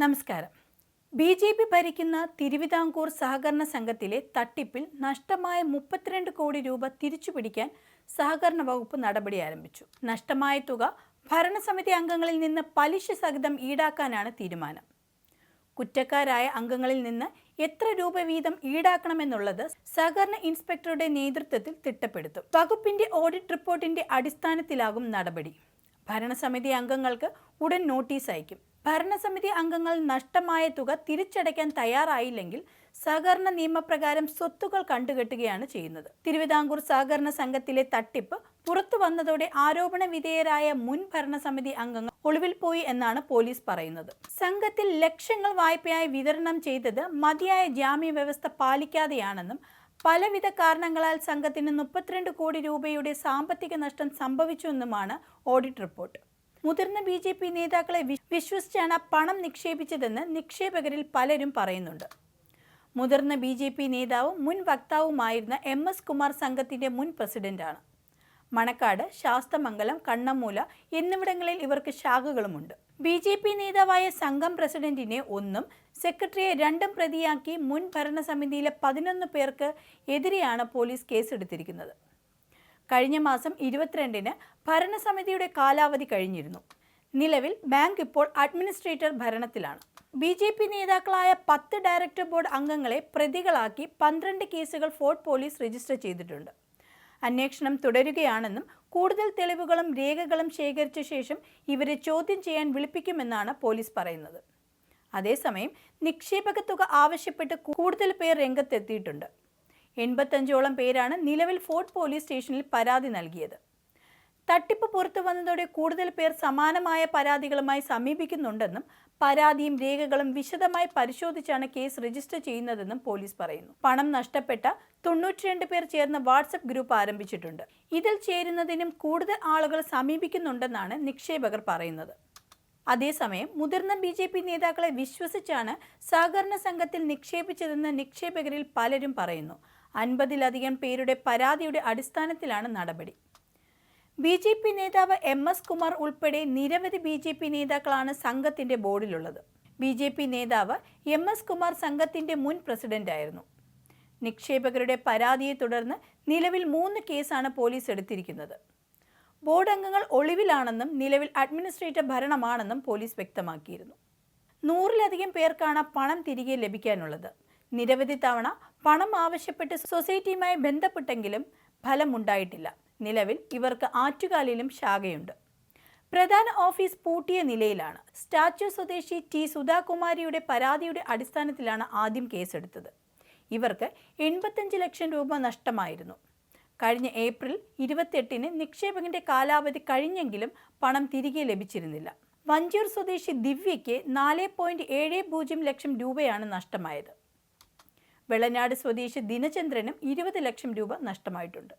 നമസ്കാരം. B J P ഭരിക്കുന്ന തിരുവിതാംകൂർ സഹകരണ സംഘത്തിലെ തട്ടിപ്പിൽ നഷ്ടമായ മുപ്പത്തിരണ്ട് കോടി രൂപ തിരിച്ചുപിടിക്കാൻ സഹകരണ വകുപ്പ് നടപടി ആരംഭിച്ചു. നഷ്ടമായ തുക ഭരണസമിതി അംഗങ്ങളിൽ നിന്ന് പലിശ സഹിതം ഈടാക്കാനാണ് തീരുമാനം. കുറ്റക്കാരായ അംഗങ്ങളിൽ നിന്ന് എത്ര രൂപ വീതം ഈടാക്കണമെന്നുള്ളത് സഹകരണ ഇൻസ്പെക്ടറുടെ നേതൃത്വത്തിൽ തിട്ടപ്പെടുത്തും. വകുപ്പിന്റെ ഓഡിറ്റ് റിപ്പോർട്ടിന്റെ അടിസ്ഥാനത്തിലാകും നടപടി. ഭരണസമിതി അംഗങ്ങൾക്ക് ഉടൻ നോട്ടീസ് അയക്കും. ഭരണസമിതി അംഗങ്ങൾ നഷ്ടമായ തുക തിരിച്ചടയ്ക്കാൻ തയ്യാറായില്ലെങ്കിൽ സഹകരണ നിയമപ്രകാരം സ്വത്തുകൾ കണ്ടുകെട്ടുകയാണ് ചെയ്യുന്നത്. തിരുവിതാംകൂർ സഹകരണ സംഘത്തിലെ തട്ടിപ്പ് പുറത്തു വന്നതോടെ ആരോപണ വിധേയരായ മുൻ ഭരണസമിതി അംഗങ്ങൾ ഒളിവിൽ പോയി എന്നാണ് പോലീസ് പറയുന്നത്. സംഘത്തിൽ ലക്ഷങ്ങൾ വായ്പയായി വിതരണം ചെയ്തത് മതിയായ ജാമ്യ വ്യവസ്ഥ പാലിക്കാതെയാണെന്നും പലവിധ കാരണങ്ങളാൽ സംഘത്തിന് മുപ്പത്തിരണ്ട് കോടി രൂപയുടെ സാമ്പത്തിക നഷ്ടം സംഭവിച്ചുവെന്നുമാണ് ഓഡിറ്റ് റിപ്പോർട്ട്. മുതിർന്ന ബി ജെ പി നേതാക്കളെ വിശ്വസിച്ചാണ് പണം നിക്ഷേപിച്ചതെന്ന് നിക്ഷേപകരിൽ പലരും പറയുന്നുണ്ട്. മുതിർന്ന ബി ജെ പി നേതാവും മുൻ വക്താവുമായിരുന്ന എം എസ് കുമാർ സംഘത്തിന്റെ മുൻ പ്രസിഡന്റാണ്. മണക്കാട് ശാസ്തമംഗലം കണ്ണമൂല എന്നിവിടങ്ങളിൽ ഇവർക്ക് ശാഖകളുമുണ്ട്. ബി ജെ പി നേതാവായ സംഘം പ്രസിഡന്റിനെ ഒന്നും സെക്രട്ടറിയെ രണ്ടും പ്രതിയാക്കി മുൻ ഭരണസമിതിയിലെ പതിനൊന്ന് പേർക്ക് എതിരെയാണ് പോലീസ് കേസെടുത്തിരിക്കുന്നത്. കഴിഞ്ഞ മാസം ഇരുപത്തിരണ്ടിന് ഭരണസമിതിയുടെ കാലാവധി കഴിഞ്ഞിരുന്നു. നിലവിൽ ബാങ്ക് ഇപ്പോൾ അഡ്മിനിസ്ട്രേറ്റർ ഭരണത്തിലാണ്. ബി ജെ പി നേതാക്കളായ പത്ത് ഡയറക്ടർ ബോർഡ് അംഗങ്ങളെ പ്രതികളാക്കി പന്ത്രണ്ട് കേസുകൾ ഫോർട്ട് പോലീസ് രജിസ്റ്റർ ചെയ്തിട്ടുണ്ട്. അന്വേഷണം തുടരുകയാണെന്നും കൂടുതൽ തെളിവുകളും രേഖകളും ശേഖരിച്ച ശേഷം ഇവരെ ചോദ്യം ചെയ്യാൻ വിളിപ്പിക്കുമെന്നാണ് പോലീസ് പറയുന്നത്. അതേസമയം നിക്ഷേപക തുക ആവശ്യപ്പെട്ട് കൂടുതൽ പേർ രംഗത്തെത്തിയിട്ടുണ്ട്. എൺപത്തഞ്ചോളം പേരാണ് നിലവിൽ ഫോർട്ട് പോലീസ് സ്റ്റേഷനിൽ പരാതി നൽകിയത്. തട്ടിപ്പ് പുറത്തു വന്നതോടെ കൂടുതൽ പേർ സമാനമായ പരാതികളുമായി സമീപിക്കുന്നുണ്ടെന്നും പരാതിയും രേഖകളും വിശദമായി പരിശോധിച്ചാണ് കേസ് രജിസ്റ്റർ ചെയ്യുന്നതെന്നും പോലീസ് പറയുന്നു. പണം നഷ്ടപ്പെട്ട തൊണ്ണൂറ്റിരണ്ട് പേർ ചേർന്ന വാട്സപ്പ് ഗ്രൂപ്പ് ആരംഭിച്ചിട്ടുണ്ട്. ഇതിൽ ചേരുന്നതിനും കൂടുതൽ ആളുകൾ സമീപിക്കുന്നുണ്ടെന്നാണ് നിക്ഷേപകർ പറയുന്നത്. അതേസമയം മുതിർന്ന ബി ജെ പി നേതാക്കളെ വിശ്വസിച്ചാണ് സഹകരണ സംഘത്തിൽ നിക്ഷേപിച്ചതെന്ന് നിക്ഷേപകരിൽ പലരും പറയുന്നു. അൻപതിലധികം പേരുടെ പരാതിയുടെ അടിസ്ഥാനത്തിലാണ് നടപടി. ബി ജെ പി നേതാവ് എം എസ് കുമാർ ഉൾപ്പെടെ നിരവധി ബി ജെ പി നേതാക്കളാണ് സംഘത്തിന്റെ ബോർഡിലുള്ളത്. ബി ജെ പി നേതാവ് എം എസ് കുമാർ സംഘത്തിന്റെ മുൻ പ്രസിഡന്റായിരുന്നു. നിക്ഷേപകരുടെ പരാതിയെ തുടർന്ന് നിലവിൽ മൂന്ന് കേസാണ് പോലീസ് എടുത്തിരിക്കുന്നത്. ബോർഡ് അംഗങ്ങൾ ഒളിവിലാണെന്നും നിലവിൽ അഡ്മിനിസ്ട്രേറ്റർ ഭരണമാണെന്നും പോലീസ് വ്യക്തമാക്കിയിരുന്നു. നൂറിലധികം പേർക്കാണ് പണം തിരികെ ലഭിക്കാനുള്ളത്. നിരവധി തവണ പണം ആവശ്യപ്പെട്ട് സൊസൈറ്റിയുമായി ബന്ധപ്പെട്ടെങ്കിലും ഫലമുണ്ടായിട്ടില്ല. നിലവിൽ ഇവർക്ക് ആറ്റുകാലിലും ശാഖയുണ്ട്. പ്രധാന ഓഫീസ് പൂട്ടിയ നിലയിലാണ് സ്റ്റാച്യു സ്വദേശി ടി സുധാകുമാരിയുടെ പരാതിയുടെ അടിസ്ഥാനത്തിലാണ് ആദ്യം കേസെടുത്തത്. ഇവർക്ക് എൺപത്തഞ്ച് ലക്ഷം രൂപ നഷ്ടമായിരുന്നു. കഴിഞ്ഞ ഏപ്രിൽ ഇരുപത്തെട്ടിന് നിക്ഷേപകന്റെ കാലാവധി കഴിഞ്ഞെങ്കിലും പണം തിരികെ ലഭിച്ചിരുന്നില്ല. വഞ്ചൂർ സ്വദേശി ദിവ്യയ്ക്ക് നാല് ലക്ഷം രൂപയാണ് നഷ്ടമായത്. വെള്ളനാട് സ്വദേശി ദിനചന്ദ്രനും ഇരുപത് ലക്ഷം രൂപ നഷ്ടമായിട്ടുണ്ട്